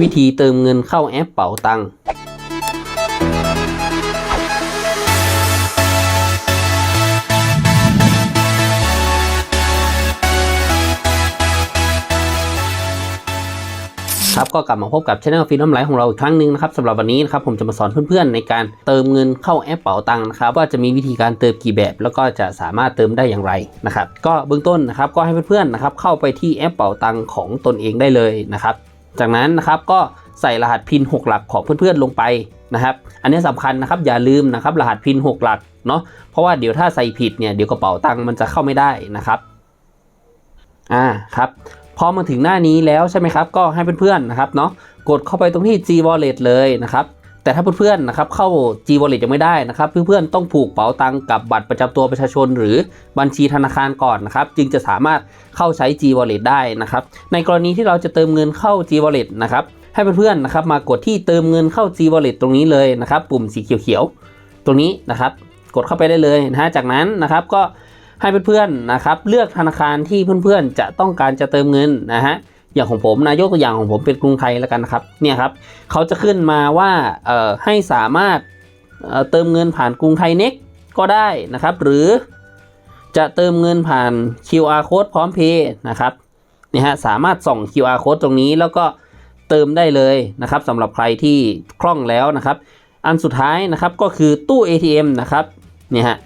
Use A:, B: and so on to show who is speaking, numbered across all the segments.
A: วิธีเติมเงินเข้าแอปเป๋าตังค์ครับก็กลับมาพบกับช anel ฟิล์มไลท์ของเราอีกครั้งหนึ่งนะครับสำหรับวันนี้นะครับผมจะมาสอนเพื่อนๆ ในการเติมเงินเข้าแอปเป๋าตังค์นะครับว่าจะมีวิธีการเติมกี่แบบ แล้วก็จะสามารถเติมได้อย่างไรนะครับก็เบื้องต้นนะครับก็ให้เพื่อนๆนะครับเข้าไปที่แอปเป๋าตังค์ของตนเองได้เลยนะครับ จากนั้นนะครับก็ใส่รหัสพิน 6 หลักของเพื่อนๆลงไปนะครับ อันนี้สำคัญนะครับอย่าลืมนะครับรหัสพิน 6 หลักเนาะเพราะว่าเดี๋ยวถ้าใส่ผิดเนี่ยเดี๋ยวกระเป๋าตังค์มันจะเข้าไม่ได้นะครับอ่าครับพอมาถึงหน้านี้แล้วใช่ไหมครับ ก็ให้เพื่อนๆนะครับเนาะกดเข้าไปตรงที่ G Wallet เลยนะครับ แต่ถ้าเพื่อนๆนะครับเข้า G Wallet ยังไม่ได้นะครับเพื่อนๆต้องผูกเป๋าตังกับบัตรประจำตัวประชาชน หรือบัญชีธนาคารก่อนนะครับจึงจะสามารถเข้าใช้ G Wallet ได้นะครับในกรณีที่เราจะเติมเงินเข้า G Wallet นะครับให้เพื่อนๆนะครับมากดที่เติมเงินเข้า G Wallet ตรงนี้เลยนะครับปุ่มสีเขียวๆตรงนี้นะครับกดเข้าไปได้เลยนะฮะจากนั้นนะครับก็ให้เพื่อนๆนะครับเลือกธนาคารที่เพื่อนๆจะต้องการจะเติมเงินนะฮะ อย่างของผมนายกตัวอย่างของผมเป็นกรุงไทยแล้วกันนะครับเนี่ยครับเขาจะขึ้นมาว่าให้สามารถเเติมเงินผ่านกรุงไทยเน็กก็ได้นะครับ หรือจะเติมเงินผ่าน QR code พร้อมเพย์นะครับนี่ฮะสามารถส่อง QR code ตรงนี้แล้วก็เติมได้เลยนะครับสำหรับใครที่คล่องแล้วนะครับ อันสุดท้ายนะครับก็คือตู้ ATM นะครับเนี่ยฮะ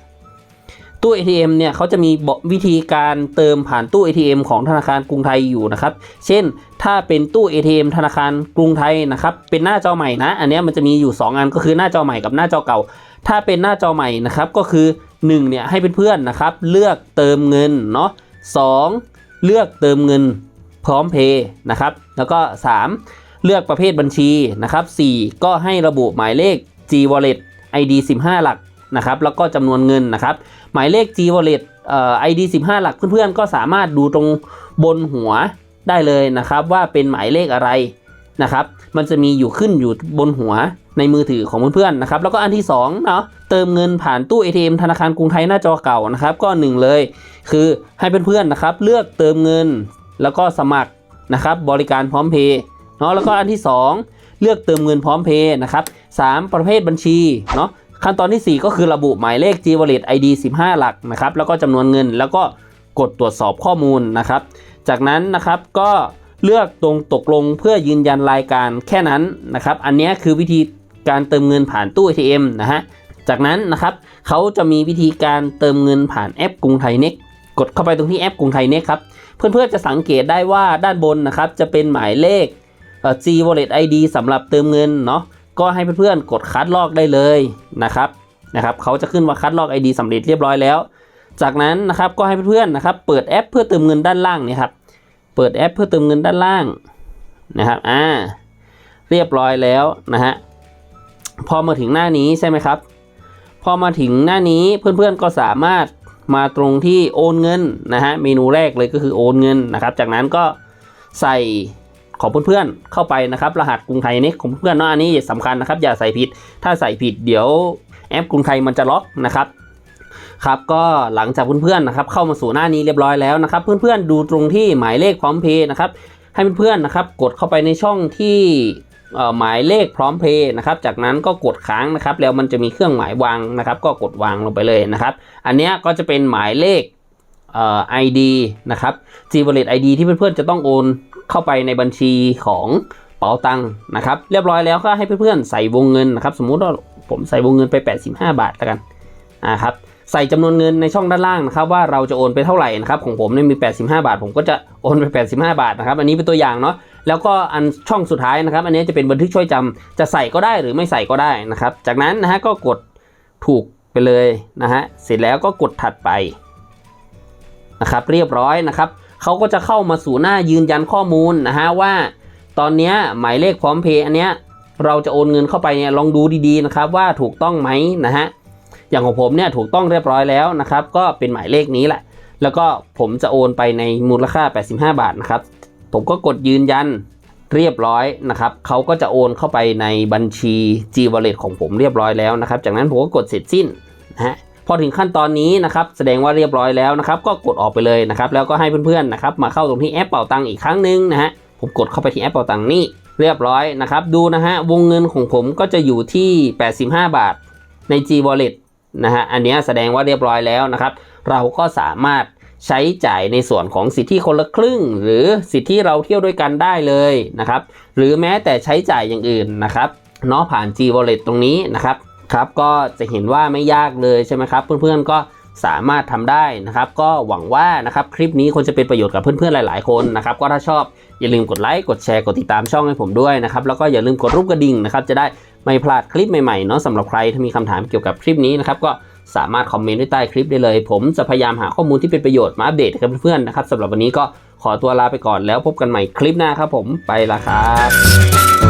A: ตู้ ATM เนี่ยเขาจะมีวิธีการเติมผ่านตู้ ATM ของธนาคารกรุงไทยอยู่นะครับ เช่น ถ้าเป็นตู้ ATM ธนาคารกรุงไทยนะครับ เป็นหน้าจอใหม่นะ อันนี้มันจะมีอยู่ 2 อันก็คือหน้าจอใหม่กับหน้าจอเก่า ถ้าเป็นหน้าจอใหม่นะครับก็คือ1เนี่ยให้เพื่อนๆนะครับเลือกเติมเงินเนาะสองเลือกเติมเงินพร้อมเพย์นะครับ แล้วก็ 3 เลือกประเภทบัญชีนะครับ 4 ก็ให้ระบุหมายเลข G Wallet ID 15 หลัก นะครับแล้วก็จำนวนเงินนะครับ หมายเลข G Wallet เอ่อ ID 15 หลักเพื่อนๆ ก็สามารถดูตรงบนหัวได้เลยนะครับว่าเป็นหมายเลขอะไรนะครับ มันจะมีอยู่ขึ้นอยู่บนหัวในมือถือของเพื่อนๆนะครับ แล้วก็อันที่2เนาะเติมเงินผ่านตู้ ATM ธนาคารกรุงไทยหน้าจอเก่านะครับ ก็หนึ่งเลย คือให้เพื่อนๆนะครับ เลือกเติมเงินแล้วก็สมัครนะครับ บริการพร้อมเพย์เนาะแล้วก็อันที่ 2 เลือกเติมเงินพร้อมเพย์นะครับ3ประเภทบัญชีเนาะ ขั้นตอนที่ 4 ก็คือระบุหมายเลข G Wallet ID 15 หลักนะครับแล้วก็จำนวนเงินแล้วก็กดตรวจสอบข้อมูลนะครับ จากนั้นนะครับก็เลือกตรงตกลงเพื่อยืนยันรายการแค่นั้นนะครับ อันนี้คือวิธีการเติมเงินผ่านตู้ ATM นะฮะจากนั้นนะครับเขาจะมีวิธีการเติมเงินผ่านแอปกรุงไทยเน็กกดเข้าไปตรงที่แอปกรุงไทยเน็กครับเพื่อนๆจะสังเกตได้ว่าด้านบนนะครับจะเป็นหมายเลขเอ่อ G Wallet ID สำหรับเติมเงินเนาะ ก็ให้เพื่อนๆกดคัดลอกได้เลยนะครับนะครับเขาจะขึ้นว่าคัดลอก ID สำเร็จเรียบร้อยแล้ว จากนั้นนะครับก็ให้เพื่อนๆนะครับเปิดแอปเพื่อเติมเงินด้านล่างนี่ครับเปิดแอปเพื่อเติมเงินด้านล่างนะครับอ่าเรียบร้อยแล้วนะฮะพอมาถึงหน้านี้ใช่ไหมครับ พอมาถึงหน้านี้เพื่อนๆก็สามารถมาตรงที่โอนเงินนะฮะเมนูแรกเลยก็คือโอนเงินนะครับ จากนั้นก็ใส่ ของเพื่อนๆเข้าไปนะครับรหัสกรุงไทยนี่ของเพื่อนๆเนาะอันนี้สำคัญนะครับ อย่าใส่ผิด ถ้าใส่ผิดเดี๋ยวแอปกรุงไทยมันจะล็อกนะครับครับก็หลังจากเพื่อนๆนะครับเข้ามาสู่หน้านี้เรียบร้อยแล้วนะครับเพื่อนๆดูตรงที่หมายเลขพร้อมเพย์นะครับให้เพื่อนๆนะครับกดเข้าไปในช่องที่เอ่อหมายเลขพร้อมเพย์นะครับ จากนั้นก็กดค้างนะครับ แล้วมันจะมีเครื่องหมายวางนะครับ ก็กดวางลงไปเลยนะครับ อันนี้ก็จะเป็นหมายเลขเอ่อ ID นะครับ G Wallet ID ที่เพื่อนๆจะต้องโอน เข้าไปในบัญชีของเป๋าตังค์นะครับ เรียบร้อยแล้วก็ให้เพื่อนๆใส่วงเงินนะครับ สมมุติว่าผมใส่วงเงินไป 85 บาทแล้วกันนะครับใส่จำนวนเงินในช่องด้านล่างนะครับว่าเราจะโอนไปเท่าไหร่นะครับของผมเนี่ยมี 85 บาท ผมก็จะโอนไป 85 บาทนะครับอันนี้เป็นตัวอย่างเนาะแล้วก็อันช่องสุดท้ายนะครับ อันนี้จะเป็นบันทึกช่วยจำจะใส่ก็ได้หรือไม่ใส่ก็ได้นะครับ จากนั้นนะฮะก็กดถูกไปเลยนะฮะเสร็จแล้วก็กดถัดไปนะครับเรียบร้อยนะครับ เขาก็จะเข้ามาสู่หน้ายืนยันข้อมูลนะฮะว่า ตอนนี้หมายเลขพร้อมเพย์อันเนี้ยเราจะโอนเงินเข้าไปเนี่ยลองดูดีๆนะครับว่าถูกต้องไหมนะฮะอย่างของผมเนี่ยถูกต้องเรียบร้อยแล้วนะครับก็เป็นหมายเลขนี้แหละ แล้วก็ผมจะโอนไปในมูลค่า 85 บาทนะครับผมก็กดยืนยันเรียบร้อยนะครับเขาก็จะโอนเข้าไปในบัญชี G Wallet ของผมเรียบร้อยแล้วนะครับ จากนั้นผมก็กดเสร็จสิ้นนะฮะ พอถึงขั้นตอนนี้นะครับแสดงว่าเรียบร้อยแล้วนะครับ ก็กดออกไปเลยนะครับ แล้วก็ให้เพื่อนๆนะครับมาเข้าตรงที่แอปเป่าตังอีกครั้งหนึ่งนะฮะผมกดเข้าไปที่แอปเป่าตังนี่เรียบร้อยนะครับ ดูนะฮะวงเงินของผมก็จะอยู่ที่ 85 บาทใน G Wallet นะฮะอันนี้แสดงว่าเรียบร้อยแล้วนะครับ เราก็สามารถใช้จ่ายในส่วนของสิทธิคนละครึ่ง หรือสิทธิเราเที่ยวด้วยกันได้เลยนะครับ หรือแม้แต่ใช้จ่ายอย่างอื่นนะครับเนาะผ่าน G Wallet ตรงนี้นะครับ ครับก็จะเห็นว่าไม่ยากเลยใช่ไหมครับเพื่อนๆก็สามารถทำได้นะครับ ก็หวังว่านะครับคลิปนี้คงจะเป็นประโยชน์กับเพื่อนๆหลาย ๆ คนนะครับก็ถ้าชอบอย่าลืมกดไลค์กดแชร์กดติดตามช่องให้ผมด้วยนะครับแล้วก็อย่าลืมกดรูปกระดิ่งนะครับจะได้ไม่พลาดคลิปใหม่ๆเนาะสำหรับใครถ้ามีคำถามเกี่ยวกับคลิปนี้นะครับก็สามารถคอมเมนต์ไว้ใต้คลิปได้เลย ผมจะพยายามหาข้อมูลที่เป็นประโยชน์มาอัปเดตให้กับเพื่อนๆนะครับสำหรับวันนี้ก็ขอตัวลาไปก่อนแล้วพบกันใหม่คลิปหน้าครับผมไปละครับ